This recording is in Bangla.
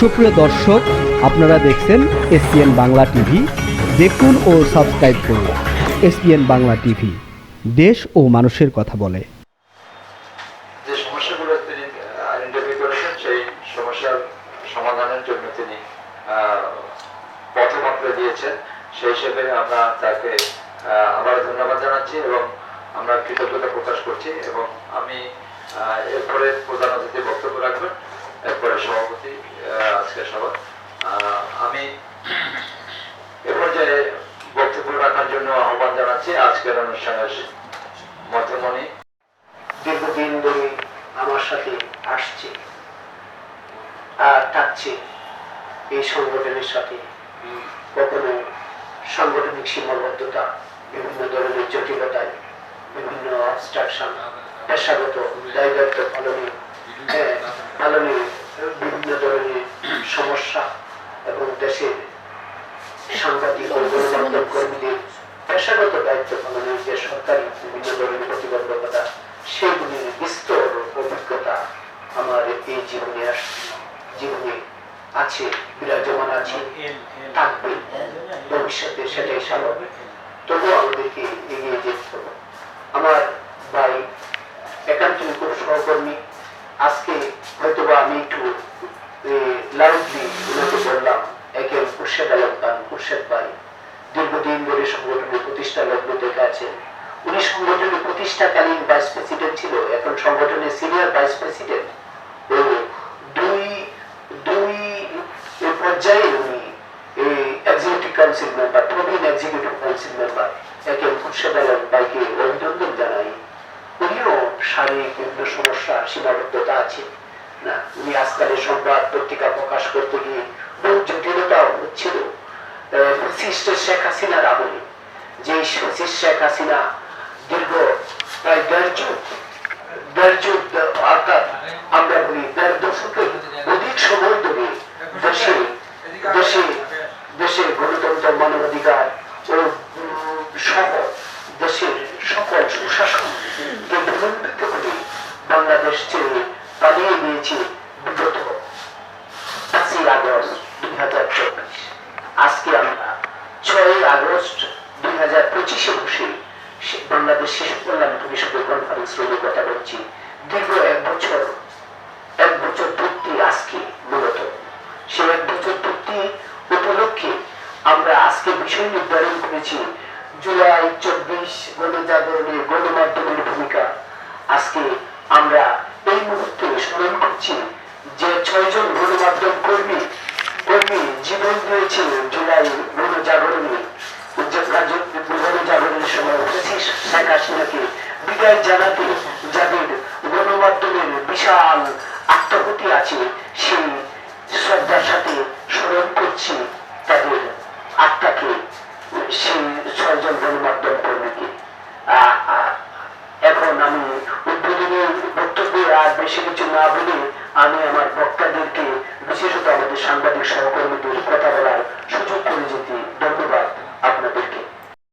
সুপ্রিয় দর্শক, আপনারা দেখছেন এসপিএন বাংলা টিভি। দেখুন ও সাবস্ক্রাইব করুন এসপিএন বাংলা টিভি। দেশ ও মানুষের কথা বলে। সেই হিসেবে আমরা তাকে ধন্যবাদ জানাচ্ছি এবং আমরা কৃতজ্ঞতা প্রকাশ করছি এবং আমি এরপরে প্রধান অতিথি বক্তব্য রাখবেন। এরপরে সভাপতি আজকের সভা আমি এ পর্যায়ে বক্তব্য রাখার জন্য আহ্বান জানাচ্ছি আজকের অনুষ্ঠানের মধ্যমণি। দীর্ঘদিন ধরে আমার সাথে আসছে আর থাকছে এই সংগঠনের সাথে। কখনো সাংগঠনিক সীমাবদ্ধতা বিভিন্ন ধরনের জটিলতায় বিভিন্ন অবস্ট্রাকশন পেশাগত দায় দায়িত্ব পালনে হ্যাঁ, পালনে বিভিন্ন ধরনের সমস্যা এবং দেশের সাংবাদিক ও গণমাধ্যম কর্মীদের পেশাগত দায়িত্ব পালনের যে সরকারি বিভিন্ন ধরনের প্রতিবন্ধকতা সেগুলির বিস্তর অভিজ্ঞতা আমার এই জীবনে জীবনে আছে, বিরাজমান আছে, থাকবে, ভবিষ্যতে সেটাই স্বাভাবিক তবুও আমাদেরকে এগিয়ে যেতে হবে। আমার ভাই একান্তই খুব সহকর্মী, আজকে হয়তোবা আমি একটু লাউডলি ওনাকে বললাম একে খুরশেদ আলম খান খুরশেদ ভাই, দীর্ঘদিন ধরে সংগঠনের প্রতিষ্ঠা লগ্ন থেকে আছেন উনি সংগঠনের প্রতিষ্ঠাকালীন ভাইস প্রেসিডেন্ট ছিল, এখন সংগঠনের সিনিয়র ভাইস প্রেসিডেন্ট ও দুই দুই পর্যায়ে উনি এক্সিকিউটিভ কাউন্সিল মেম্বার প্রবীণ executive council member AK Khurshed Alam ভাইকে অভিনন্দন জানাই। উনিও শারীরিক বিভিন্ন সমস্যা, সীমাবদ্ধতা আছে। উনি আজকালের সংবাদ পত্রিকা প্রকাশ করতে গিয়ে বহু জটিলতা হচ্ছিল। শেখ হাসিনার আমলে। যে শেখ হাসিনা দীর্ঘ প্রায় দেড় যুগ দেড় যুগ, অর্থাৎ আমরা বলি দেড় দশকের অধিক সময় ধরে দেশে দেশে দেশের গণতন্ত্র, মানবাধিকার ও সহ দেশের সকল সুশাসনকে করে বাংলাদেশ ছেড়ে পাঁচই আগস্ট দুই হাজার চব্বিশ। আজকে আমরা ছয়ই আগস্ট দুই হাজার পঁচিশে বসে বাংলাদেশ শিশু কল্যাণ পরিষদের কনফারেন্স রুমে কথা বলছি। দীর্ঘ এক বছর এক বছর পূর্তি আজকে মূলত। সে এক বছর পূর্তি উপলক্ষে আমরা আজকে বিষয় নির্ধারণ করেছি জুলাই চব্বিশ গণজাগরণের গণমাধ্যমের ভূমিকা। আজকে আমরা এই মুহূর্তে স্মরণ করছি। যে ছয়জন গণমাধ্যম কর্মী কর্মী জীবন দিয়েছে জুলাই গণজাগরণে গণজাগরণের সময় শেখ হাসিনাকে বিদায় জানাতে যাদের গণমাধ্যমের বিশাল আত্মহতি আছে, সেই শ্রদ্ধার সাথে স্মরণ করছি তাদের আত্মাকে। সেই ছয়জন গণমাধ্যম কর্মীকে আহ, আহ, এখন আমি উদ্বোধনী বক্তব্যে আর বেশি কিছু না বলে আমি আমার বক্তাদেরকে বিশেষত আমাদের সাংবাদিক সহকর্মীদের